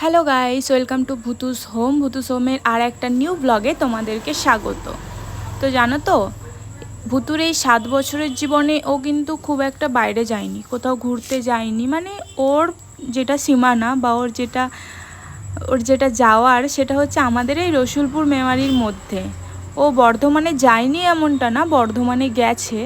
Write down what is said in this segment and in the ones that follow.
Hello guys welcome to Bhutu's home Bhutu's হোমের আর একটা নিউ ব্লগে তোমাদেরকে স্বাগত। তো জানো তো, ভুতুর এই সাত বছরের জীবনে ও কিন্তু খুব একটা বাইরে যায়নি, কোথাও ঘুরতে যায়নি। মানে ওর যেটা সীমানা বা ওর যেটা ওর যেটা যাওয়ার সেটা হচ্ছে আমাদের এই রসুলপুর মেমারির মধ্যে। ও বর্ধমানে যায়নি এমনটা না, বর্ধমানে গেছে।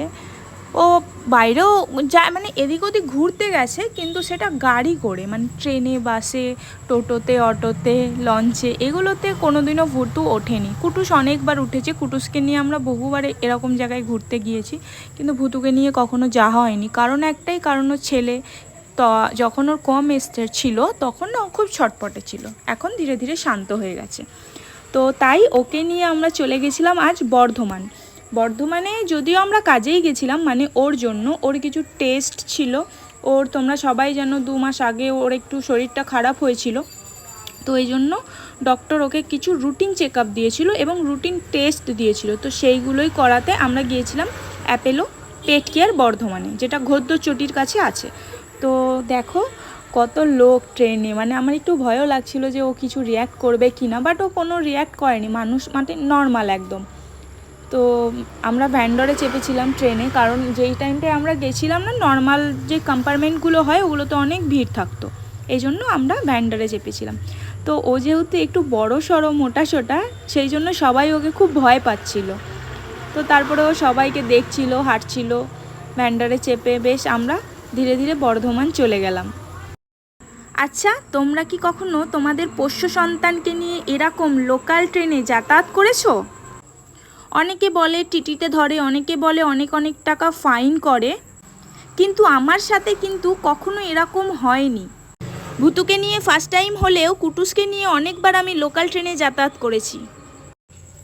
ও বাইরেও যা মানে এদিক ওদিক ঘুরতে গেছে, কিন্তু সেটা গাড়ি করে মানে ট্রেনে, বাসে, টোটোতে, অটোতে, লঞ্চে, এগুলোতে কোনোদিনও ভুতু ওঠেনি। কুটুস অনেকবার উঠেছে, কুটুসকে নিয়ে আমরা বহুবার এরকম জায়গায় ঘুরতে গিয়েছি, কিন্তু ভুতুকে নিয়ে কখনো যাওয়া হয়নি। কারণ একটাই কারণ ওর ছেলে তো, যখন ওর কম এস্টের ছিল, তখন না ও খুব ছটপটে ছিল, এখন ধীরে ধীরে শান্ত হয়ে গেছে। তো তাই ওকে নিয়ে আমরা চলে গেছিলাম আজ বর্ধমান। বর্ধমানে যদিও আমরা কাজেই গেছিলাম মানে ওর জন্য, ওর কিছু টেস্ট ছিল, ওর তোমরা সবাই জানো দু মাস আগে ওর একটু শরীরটা খারাপ হয়েছিল, তো এই জন্য ডক্টর ওকে কিছু রুটিন চেক আপ দিয়েছিল এবং রুটিন টেস্ট দিয়েছিল, তো সেইগুলোই করাতে আমরা গিয়েছিলাম অ্যাপেলো পেট কেয়ার বর্ধমানে, যেটা ঘোদ্দচটির কাছে আছে। তো দেখো কত লোক ট্রেনে মানে আমার একটু ভয়ও লাগছিল যে ও কিছু রিয়্যাক্ট করবে কি না বাট ও কোনো রিয়্যাক্ট করেনি, মানুষ মানে নর্মাল একদম। তো আমরা ভ্যান্ডরে চেপেছিলাম ট্রেনে কারণ যেই টাইমটায় আমরা গেছিলাম না নর্মাল যে কম্পার্টমেন্টগুলো হয়, ওগুলোতে অনেক ভিড় থাকতো। এই জন্য আমরা ভ্যান্ডারে চেপেছিলাম। তো ও যেহেতু একটু বড় সড়ো, মোটা সোটা, সেই জন্য সবাই ওকে খুব ভয় পাচ্ছিল। তো তারপরে ও সবাইকে দেখছিল, হাঁটছিল ভ্যান্ডারে চেপে, বেশ আমরা ধীরে ধীরে বর্ধমান চলে গেলাম। আচ্ছা তোমরা কি কখনো তোমাদের পোষ্য সন্তানকে নিয়ে এরকম লোকাল ট্রেনে যাতায়াত করেছ? অনেকে বলে, টিটিতে ধরে, অনেকে বলে অনেক অনেক টাকা ফাইন করে। কিন্তু আমার সাথে কিন্তু কখনো এরকম হয়নি। ভুতুকে নিয়ে ফার্স্ট টাইম হলেও, কুটুসকে নিয়ে অনেকবার আমি লোকাল ট্রেনে যাতায়াত করেছি।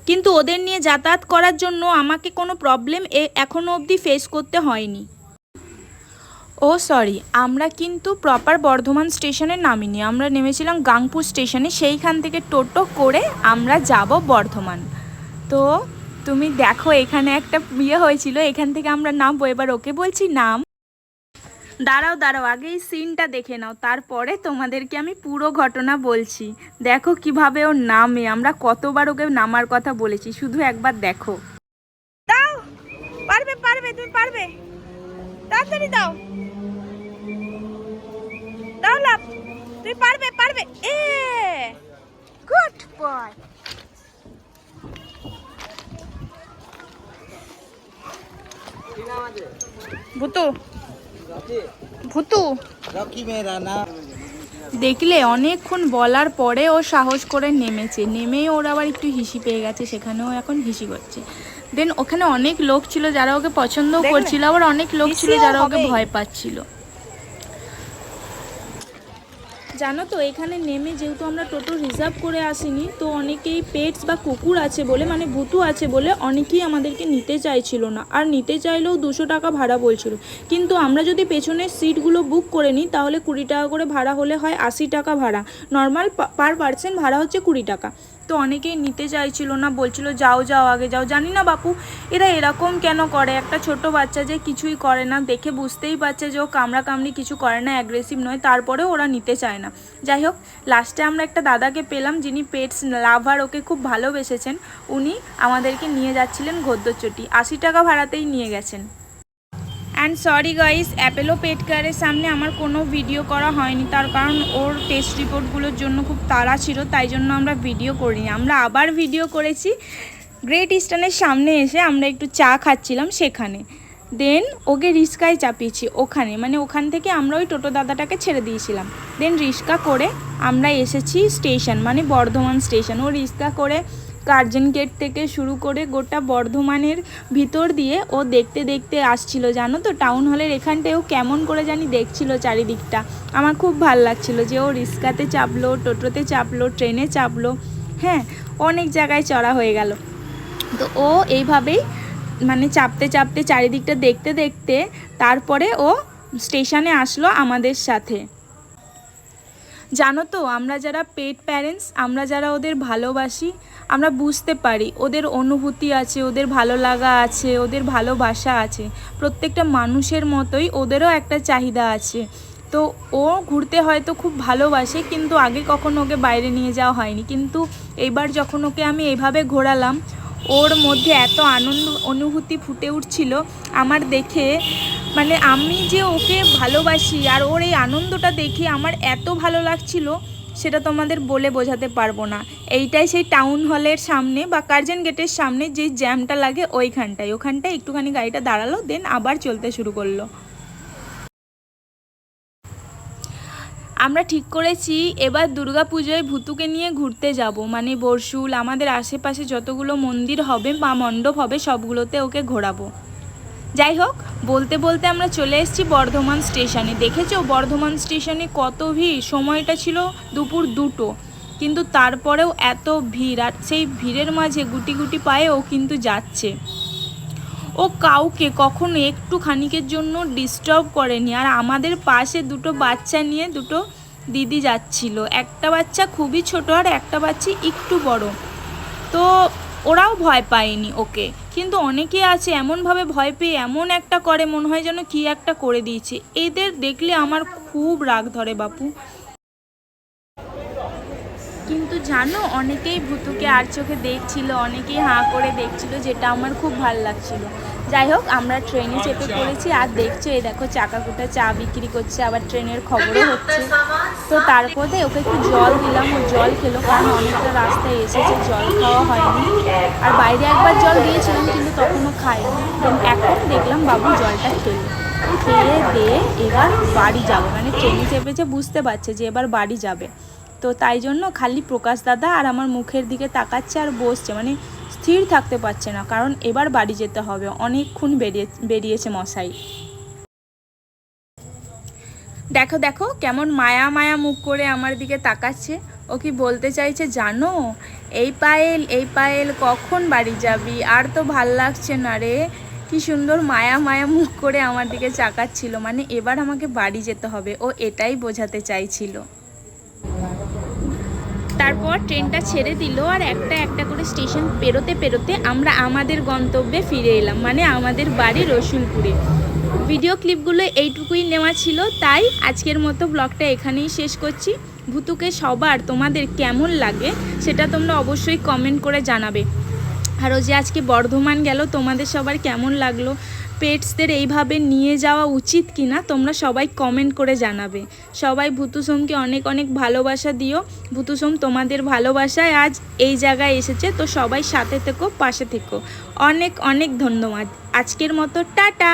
কিন্তু ওদের নিয়ে যাতায়াত করার জন্য আমাকে কোনো প্রবলেম এখনও অবধি ফেস করতে হয়নি। ও সরি আমরা কিন্তু প্রপার বর্ধমান স্টেশনে নামিনি। আমরা নেমেছিলাম গাংপুর স্টেশনে সেইখান থেকে টোটো করে আমরা যাব বর্ধমান। তো তুমি দেখো, এখানে একটা ইয়ে হয়েছিল, এখান থেকে আমরা নামবো। এবার ওকে বলছি, নাম। দাঁড়াও দাঁড়াও, আগে সিনটা দেখে নাও, তারপরে তোমাদেরকে আমি পুরো ঘটনা বলছি। দেখো কীভাবে ও নামে, আমরা কতবার ওকে নামার কথা বলেছি, শুধু একবার দেখো। দাও, পারবে পারবে, তুমি পারবে। তাড়াতাড়ি দাও। দাও লাভ তুমি পারবে পারবে। এ, গুড বয়। ভুতু। ভুতু। দেখলে অনেকক্ষণ বলার পরে ও সাহস করে নেমেছে। নেমেই ওর আবার একটু হিসি পেয়ে গেছে সেখানেও এখন হিসি করছে। দেন ওখানে অনেক লোক ছিল যারা ওকে পছন্দ? করছিল আবার অনেক লোক ছিল যারা ওকে ভয় পাচ্ছিল। জানো তো, এখানে নেমে যেহেতু আমরা টোটো রিজার্ভ করে আসিনি, তো অনেকেই পেটস বা কুকুর আছে বলে মানে ভুতু আছে বলে অনেকেই আমাদেরকে নিতে চাইছিল না। আর নিতে চাইলেও দুশো টাকা ভাড়া বলছিল। কিন্তু আমরা যদি পেছনের সিটগুলো বুক করে নিই, তাহলে কুড়ি টাকা করে ভাড়া হলে হয় আশি টাকা ভাড়া। নর্মাল পার পার্সেন্ট ভাড়া হচ্ছে কুড়ি টাকা। তো অনেকেই নিতে চাইছিল না, বলছিল যাও যাও, আগে যাও। জানি না বাপু, এরা এরকম কেন করে? একটা ছোট বাচ্চা যে কিছুই করে না, দেখে বুঝতেই পারছে যে ও কামড়া কামড়ি কিছু করে না অ্যাগ্রেসিভ নয় তারপরে ওরা নিতে চায় না। যাই হোক লাস্টে আমরা একটা দাদাকে পেলাম, যিনি পেটস লাভার ওকে খুব ভালোবেসেছেন। উনি আমাদেরকে নিয়ে যাচ্ছিলেন গদ্যচটি আশি টাকা ভাড়াতেই নিয়ে গেছেন। And sorry guys Apollo pet কেয়ারের সামনে আমার কোনো ভিডিও করা হয়নি। তার কারণ ওর টেস্ট রিপোর্টগুলোর জন্য খুব তাড়া ছিল, তাই জন্য আমরা ভিডিও করিনি। আমরা আবার ভিডিও করেছি গ্রেট ইস্টার্নের সামনে এসে আমরা একটু চা খাচ্ছিলাম সেখানে। দেন ওকে রিস্কায় চাপিয়েছি ওখানে মানে ওখান থেকে আমরা ওই টোটো দাদাটাকে ছেড়ে দিয়েছিলাম। দেন রিস্কা করে আমরা এসেছি স্টেশন মানে বর্ধমান স্টেশন। ও রিস্কা করে গার্জেন গেট থেকে শুরু করে গোটা বর্ধমানের ভিতর দিয়ে ও দেখতে দেখতে আসছিল, জানো তো? টাউন হলের এখানটায় ও কেমন করে জানি দেখছিল চারিদিকটা। আমার খুব ভালো লাগছিল যে ও রিস্কাতে চাপলো, টোটোতে চাপলো, ট্রেনে চাপলো হ্যাঁ অনেক জায়গায় চড়া হয়ে গেল। তো ও এইভাবেই মানে চাপতে চাপতে চারিদিকটা দেখতে দেখতে তারপরে ও স্টেশনে আসলো আমাদের সাথে। জানো তো, আমরা যারা পেট প্যারেন্টস আমরা যারা ওদের ভালোবাসি, আমরা বুঝতে পারি ওদের অনুভূতি আছে, ওদের ভালো লাগা আছে, ওদের ভালোবাসা আছে। প্রত্যেকটা মানুষের মতোই ওদেরও একটা চাহিদা আছে। তো ও ঘুরতে হয়তো খুব ভালোবাসে, কিন্তু আগে কখনো ওকে বাইরে নিয়ে যাওয়া হয়নি। কিন্তু এইবার যখন ওকে আমি এইভাবে ঘোরালাম ওর মধ্যে এত আনন্দ, অনুভূতি ফুটে উঠছিল আমার দেখে। মানে আমি যে ওকে ভালোবাসি আর ওর এই আনন্দটা দেখে আমার এত ভালো লাগছিল, সেটা তোমাদের বলে বোঝাতে পারব না। এইটাই সেই টাউন হলের সামনে বা কার্জন গেটের সামনে যে জ্যামটা লাগে ওইখানটায়। ওখানটায় একটুখানি গাড়িটা দাঁড়াল দেন আবার চলতে শুরু করল। আমরা ঠিক করেছি, এবার দুর্গাপুজোয় ভুতুকে নিয়ে ঘুরতে যাব। মানে বরশুল, আমাদের আশেপাশে যতগুলো মন্দির হবে বা মণ্ডপ হবে, সবগুলোতে ওকে ঘোরাবো। যাই হোক, বলতে বলতে আমরা চলে এসেছি বর্ধমান স্টেশনে। দেখেছ, বর্ধমান স্টেশনে কত ভিড়? সময়টা ছিল দুপুর দুটো। কিন্তু তারপরেও এত ভিড়, আর সেই ভিড়ের মাঝে গুটি গুটি পায়ে ও কিন্তু যাচ্ছে। ও কাউকে কখনো একটু খানিকের জন্য ডিস্টার্ব করেনি। আর আমাদের পাশে দুটো বাচ্চা নিয়ে দুটো দিদি যাচ্ছিল। একটা বাচ্চা খুবই ছোট আর একটা বাচ্চা একটু বড়। তো ওরাও ভয় পায়নি ওকে। কিন্তু অনেকে আছে এমনভাবে ভয় পেয়ে এমন একটা করে, মনে হয় যেন কি একটা করে দিয়েছে। এদের দেখলে আমার খুব রাগ ধরে বাপু। জানো, অনেকেই ভুতুকে আর চোখে দেখছিল, অনেকেই হাঁ করে দেখছিল, যেটা আমার খুব ভালো লাগছিল। যাই হোক, আমরা ট্রেনে চেপে পড়েছি, আর দেখছ, এই দেখো চাকাকুটা চা বিক্রি করছে, আবার ট্রেনের খবরও হচ্ছে। তো তারপরে ওকে একটু জল দিলাম, ও জল খেলো, কারণ অনেকটা রাস্তায় এসেছে, জল খাওয়া হয়নি। আর বাইরে একবার জল দিয়েছিলাম, কিন্তু তখনও খায়নি। এখন দেখলাম বাবু জলটা খেলো। খেয়ে দিয়ে এবার বাড়ি যাবে। মানে ট্রেনে চেপেছে, বুঝতে পারছে যে এবার বাড়ি যাবে। তো তাই জন্য খালি প্রকাশ দাদা আর আমার মুখের দিকে তাকাচ্ছে আর বসছে মানে স্থির থাকতে পারছে না। কারণ এবার বাড়ি যেতে হবে। অনেকক্ষণ বেরিয়ে, বেরিয়েছে মশাই। দেখো দেখো, কেমন মায়া মায়া মুখ করে আমার দিকে তাকাচ্ছে। ও কি বলতে চাইছে জানো? এই পায়েল এই পায়েল, কখন বাড়ি যাবি? আর তো ভালো লাগছে না রে। কি সুন্দর মায়া মায়া মুখ করে আমার দিকে চাকাচ্ছিল। মানে এবার আমাকে বাড়ি যেতে হবে। ও এটাই বোঝাতে চাইছিল। তারপর ট্রেনটা ছেড়ে দিল আর একটা একটা করে স্টেশন পেরোতে পেরোতে আমরা আমাদের গন্তব্যে ফিরে এলাম মানে আমাদের বাড়ি রসুলপুরে। ভিডিও ক্লিপগুলো এইটুকুই নেওয়া ছিল, তাই আজকের মতো ব্লগটা এখানেই শেষ করছি। ভুতুকে সবার তোমাদের কেমন লাগে সেটা তোমরা অবশ্যই কমেন্ট করে জানাবে। আর ও যে আজকে বর্ধমান গেল, তোমাদের সবার কেমন লাগল? পেটসদের এইভাবে নিয়ে যাওয়া উচিত কি না তোমরা সবাই কমেন্ট করে জানাবে। সবাই ভুতুসোমকে অনেক অনেক ভালোবাসা দিও। ভুতুসোম তোমাদের ভালোবাসায় আজ এই জায়গায় এসেছে, তো সবাই সাথে থেকো, পাশে থেকো। অনেক অনেক ধন্যবাদ। আজকের মতো টাটা!